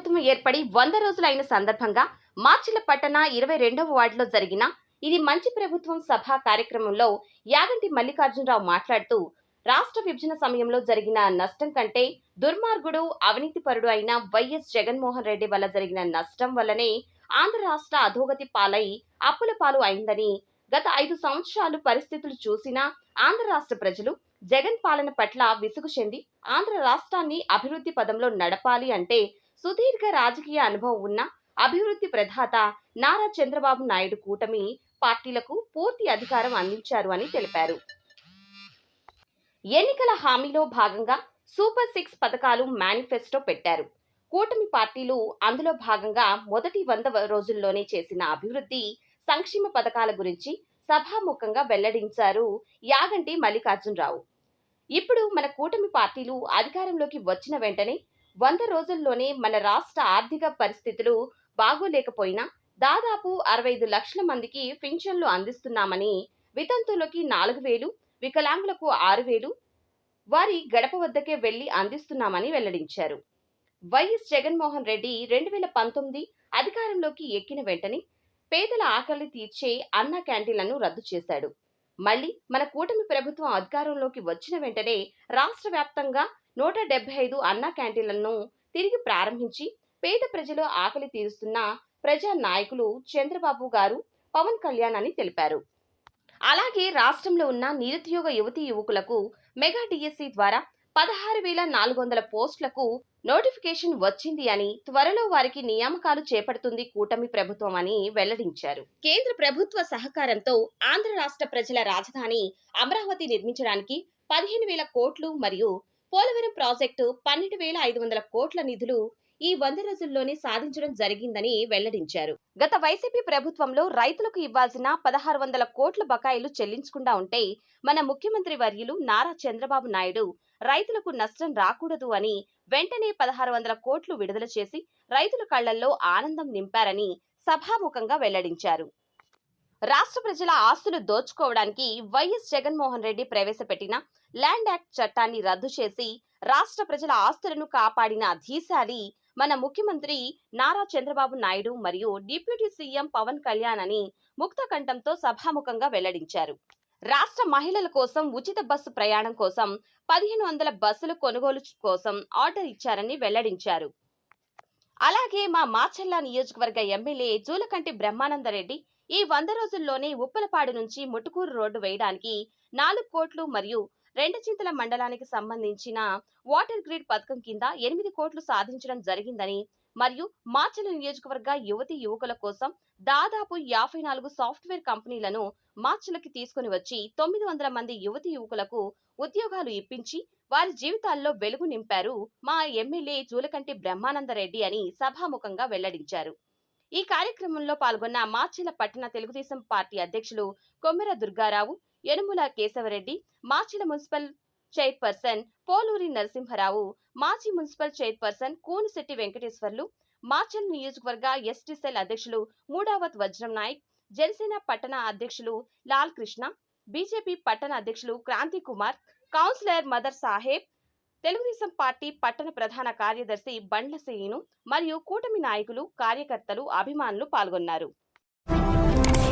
ప్రభుత్వం ఏర్పడి వంద రోజులైన సందర్భంగా మార్చిల పట్టణ ఇరవై రెండవ వార్డులో జరిగిన ఇది మంచి ప్రభుత్వం సభ కార్యక్రమంలో యాగంటి మల్లికార్జునరావు మాట్లాడుతూ రాష్ట్ర విభజన సమయంలో జరిగిన నష్టం కంటే దుర్మార్గుడు అవినీతిపరుడు అయిన వైఎస్ జగన్మోహన్ రెడ్డి వల్ల జరిగిన నష్టం వల్లనే ఆంధ్ర రాష్ట్ర అధోగతి పాలై అప్పుల పాలు అయిందని గత ఐదు సంవత్సరాలు పరిస్థితులు చూసినా ఆంధ్ర రాష్ట్ర ప్రజలు జగన్ పాలన పట్ల విసుగు చెంది ఆంధ్ర రాష్ట్రాన్ని అభివృద్ధి పదంలో నడపాలి అంటే సుదీర్ఘ రాజకీయ అనుభవం ఉన్న అభివృద్ధి ప్రధాత నారా చంద్రబాబు నాయుడు కూటమి పార్టీలకు పూర్తి అధికారం అందించారు అని తెలిపారు. ఎన్నికల హామీలో భాగంగా సూపర్ సిక్స్ పథకాలు మేనిఫెస్టో పెట్టారు. కూటమి పార్టీలు అందులో భాగంగా మొదటి వంద రోజుల్లోనే చేసిన అభివృద్ధి సంక్షేమ పథకాల గురించి సభాముఖంగా వెల్లడించారు యాగంటి మల్లికార్జునరావు. ఇప్పుడు మన కూటమి పార్టీలు అధికారంలోకి వచ్చిన వెంటనే వంద రోజుల్లోనే మన రాష్ట్ర ఆర్థిక పరిస్థితులు బాగోలేకపోయినా దాదాపు అరవై ఐదు లక్షల మందికి పింఛన్లు అందిస్తున్నామని వితంతువులకి నాలుగు వేలు వికలాంగులకు ఆరు వేలు వారి గడప వద్దకే వెళ్ళి అందిస్తున్నామని వెల్లడించారు. వైఎస్ జగన్మోహన్ రెడ్డి రెండు వేల పంతొమ్మిది అధికారంలోకి ఎక్కిన వెంటనే పేదల ఆకలి తీర్చే అన్న క్యాంటీన్లను రద్దు చేశాడు. మళ్ళీ మన కూటమి ప్రభుత్వం అధికారంలోకి వచ్చిన వెంటనే రాష్ట్ర వ్యాప్తంగా నూట డెబ్బై ఐదు అన్న క్యాంటీన్లను తిరిగి ప్రారంభించి పేద ప్రజలు ఆకలి తీరుస్తున్న ప్రజా నాయకులు చంద్రబాబు గారు పవన్ కళ్యాణ్ అని తెలిపారు. అలాగే రాష్ట్రంలో ఉన్న నిరుద్యోగ యువతీ యువకులకు మెగా డిఎస్సి ద్వారా పదహారు వేల నాలుగు వందల పోస్టులకు నోటిఫికేషన్ వచ్చింది అని త్వరలో వారికి నియామకాలు చేపడుతుంది కూటమి ప్రభుత్వం అని వెల్లడించారు. కేంద్ర ప్రభుత్వ సహకారంతో ఆంధ్ర రాష్ట్ర ప్రజల రాజధాని అమరావతి నిర్మించడానికి పదిహేను వేల కోట్లు మరియు పోలవరం ప్రాజెక్టు పన్నెండు వేల ఐదు వందల కోట్ల నిధులు ఈ వంద రోజుల్లోనే సాధించడం జరిగిందని వెల్లడించారు. గత వైసీపీ ప్రభుత్వంలో రైతులకు ఇవ్వాల్సిన పదహారు వందల కోట్ల బకాయిలు చెల్లించకుండా ఉంటే మన ముఖ్యమంత్రి వర్యులు నారా చంద్రబాబు నాయుడు రైతులకు నష్టం రాకూడదు అని వెంటనే పదహారు వందల కోట్లు విడుదల చేసి రైతుల కళ్ళల్లో ఆనందం నింపారని సభాముఖంగా వెల్లడించారు. రాష్ట్ర ప్రజల ఆస్తులు దోచుకోవడానికి వైఎస్ జగన్మోహన్ రెడ్డి ప్రవేశపెట్టిన ల్యాండ్ యాక్ట్ చట్టాన్ని రద్దు చేసి రాష్ట్ర ప్రజల ఆస్తులను కాపాడిన ధీశాలి మన ముఖ్యమంత్రి నారా చంద్రబాబు నాయుడు మరియు డిప్యూటీ సీఎం పవన్ కళ్యాణ్ అని ముక్త కంఠంతో సభాముఖంగా వెల్లడించారు. రాష్ట్ర మహిళల కోసం ఉచిత బస్సు ప్రయాణం కోసం పదిహేను వందల బస్సులు కొనుగోలు కోసం ఆర్డర్ ఇచ్చారని వెల్లడించారు. అలాగే మా మాచర్ల నియోజకవర్గ ఎమ్మెల్యే జూలకంటి బ్రహ్మానందరెడ్డి ఈ వంద రోజుల్లోనే ఉప్పలపాడు నుంచి ముటుకూరు రోడ్డు వేయడానికి నాలుగు కోట్లు మరియు రెండు చింతల మండలానికి సంబంధించిన వాటర్ గ్రిడ్ పథకం కింద ఎనిమిది కోట్లు సాధించడం జరిగిందని మరియు మాచల నియోజకవర్గ యువతి యువకుల కోసం దాదాపు యాభై నాలుగు సాఫ్ట్వేర్ కంపెనీలను మార్చిలకి తీసుకుని వచ్చి తొమ్మిది వందల మంది యువతి యువకులకు ఉద్యోగాలు ఇప్పించి వారి జీవితాల్లో వెలుగు నింపారు మా ఎమ్మెల్యే జూలకంటి బ్రహ్మానందరెడ్డి అని సభాముఖంగా వెల్లడించారు. ఈ కార్యక్రమంలో పాల్గొన్న మార్చిల పట్టణ తెలుగుదేశం పార్టీ అధ్యక్షులు కొమ్మెర దుర్గారావు యనుముల కేశవరెడ్డి మాచిల మున్సిపల్ చైర్పర్సన్ పోలూరి నరసింహరావు మాజీ మున్సిపల్ చైర్పర్సన్ కూనిశెట్టి వెంకటేశ్వర్లు మాచల్ నియోజకవర్గ ఎస్టీ సెల్ అధ్యక్షులు మూడావత్ వజ్రం నాయక్ జనసేన పట్టణ అధ్యక్షులు లాల్ కృష్ణ బీజేపీ పట్టణ అధ్యక్షులు క్రాంతి కుమార్ కౌన్సిలర్ మదర్ సాహెబ్ తెలుగుదేశం పార్టీ పట్టణ ప్రధాన కార్యదర్శి బండ్ల శ్రీను మరియు కూటమి నాయకులు కార్యకర్తలు అభిమానులు పాల్గొన్నారు.